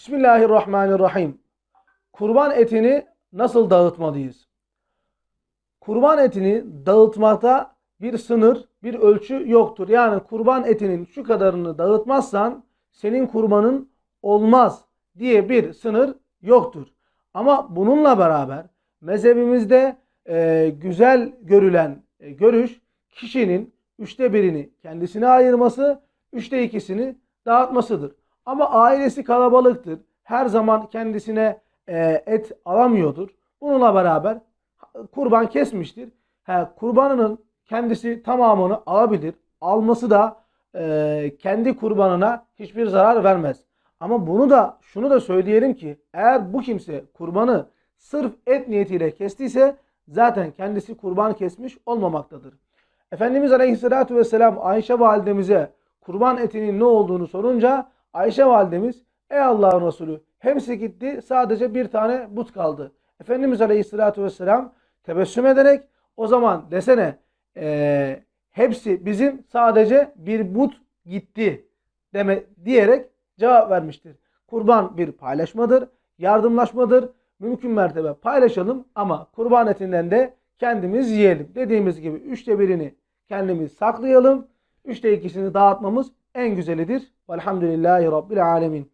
Bismillahirrahmanirrahim. Kurban etini nasıl dağıtmalıyız? Kurban etini dağıtmakta bir sınır, bir ölçü yoktur. Yani kurban etinin şu kadarını dağıtmazsan senin kurbanın olmaz diye bir sınır yoktur. Ama bununla beraber mezhebimizde e, güzel görülen e, görüş kişinin üçte birini kendisine ayırması, üçte ikisini dağıtmasıdır. Ama ailesi kalabalıktır. Her zaman kendisine e, et alamıyordur. Bununla beraber kurban kesmiştir. He, kurbanının kendisi tamamını alabilir. Alması da e, kendi kurbanına hiçbir zarar vermez. Ama bunu da şunu da söyleyelim ki eğer bu kimse kurbanı sırf et niyetiyle kestiyse zaten kendisi kurban kesmiş olmamaktadır. Efendimiz Aleyhisselatü Vesselam Ayşe validemize kurban etinin ne olduğunu sorunca Ayşe validemiz ey Allah'ın Resulü hepsi gitti sadece bir tane but kaldı. Efendimiz Aleyhisselatü Vesselam tebessüm ederek o zaman desene eee, hepsi bizim sadece bir but gitti deme diyerek cevap vermiştir. Kurban bir paylaşmadır, yardımlaşmadır. Mümkün mertebe paylaşalım ama kurban etinden de kendimiz yiyelim. Dediğimiz gibi üçte birini kendimiz saklayalım. Üçte ikisini dağıtmamız en güzelidir. Velhamdülillahi Rabbil Alemin.